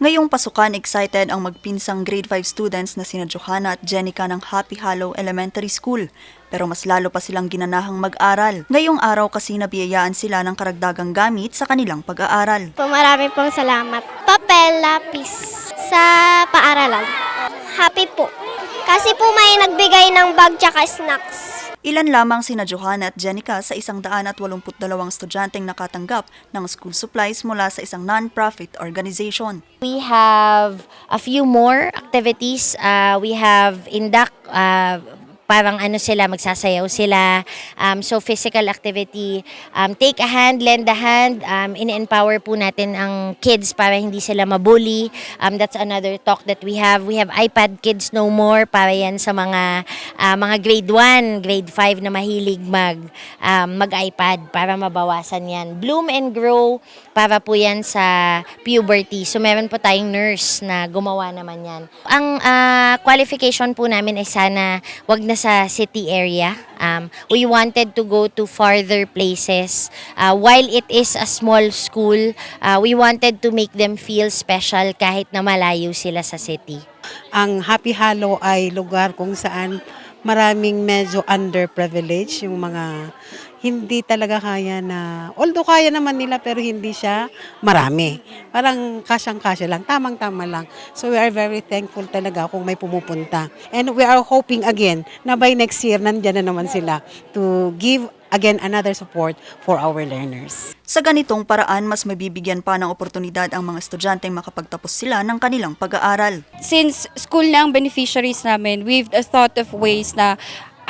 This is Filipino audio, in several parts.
Ngayong pasukan, excited ang magpinsang grade 5 students na sina Johanna at Jenica ng Happy Hollow Elementary School. Pero mas lalo pa silang ginanahang mag-aral. Ngayong araw kasi nabiyayaan sila ng karagdagang gamit sa kanilang pag-aaral. Po, marami pong salamat. Papel, lapis sa paaralan. Happy po. Kasi po may nagbigay ng bag tsaka snacks. Ilan lamang sina Johanna at Jenica sa isang daan at 82 estudyanteng nakatanggap ng school supplies mula sa isang non-profit organization. We have a few more activities. Uh, we have induct, uh, parang ano sila, magsasayaw sila. Um, so physical activity, um, take a hand, lend a hand. Um, in-empower po natin ang kids para hindi sila mabully. Um, that's another talk that we have. We have iPad Kids No More para yan sa mga uh, mga grade 1, grade 5 na mahilig mag um, mag-iPad para mabawasan yan. Bloom and Grow para po yan sa puberty. So meron po tayong nurse na gumawa naman yan. Ang ah, qualification po namin ay sana wag na sa city area. Um, we wanted to go to farther places. Uh, while it is a small school, uh, we wanted to make them feel special kahit na malayo sila sa city. Ang Happy Hollow ay lugar kung saan maraming medyo underprivileged, yung mga hindi talaga kaya na, although kaya naman nila pero hindi siya marami. Parang kasyang-kasya lang, tamang-tama lang. So we are very thankful talaga kung may pumupunta. And we are hoping again na by next year, nandyan na naman sila to give again another support for our learners. Sa ganitong paraan, mas mabibigyan pa ng oportunidad ang mga estudyanteng makapagtapos sila ng kanilang pag-aaral. since school na ang beneficiaries namin, we've thought of ways na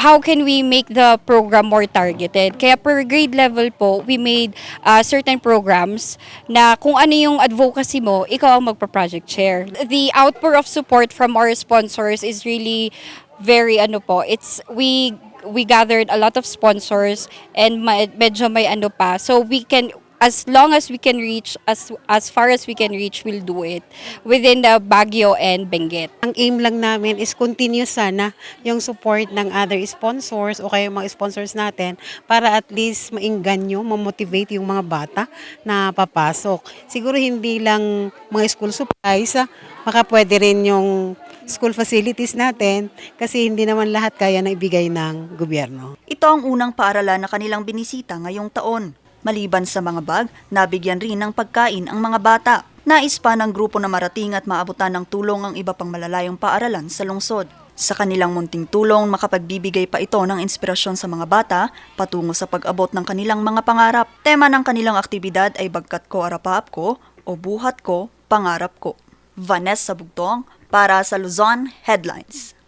how can we make the program more targeted. Kaya per grade level po, we made uh, certain programs na kung ano yung advocacy mo, ikaw ang magpa-project chair. The outpour of support from our sponsors is really very ano po, it's we we gathered a lot of sponsors and ma- medyo may ano pa. So we can as long as we can reach as as far as we can reach we'll do it within the Baguio and Benguet. Ang aim lang namin is continuous sana yung support ng other sponsors o kaya yung mga sponsors natin para at least maingganyo, mamotivate yung mga bata na papasok. Siguro hindi lang mga school supplies, ah, baka pwede rin yung school facilities natin kasi hindi naman lahat kaya na ibigay ng gobyerno. Ito ang unang paaralan na kanilang binisita ngayong taon. Maliban sa mga bag, nabigyan rin ng pagkain ang mga bata. Nais pa ng grupo na marating at maabutan ng tulong ang iba pang malalayong paaralan sa lungsod. Sa kanilang munting tulong, makapagbibigay pa ito ng inspirasyon sa mga bata patungo sa pag-abot ng kanilang mga pangarap. Tema ng kanilang aktibidad ay Bagkat ko Arapaap ko o Buhat ko Pangarap ko. Vanessa Bugtong para sa Luzon Headlines.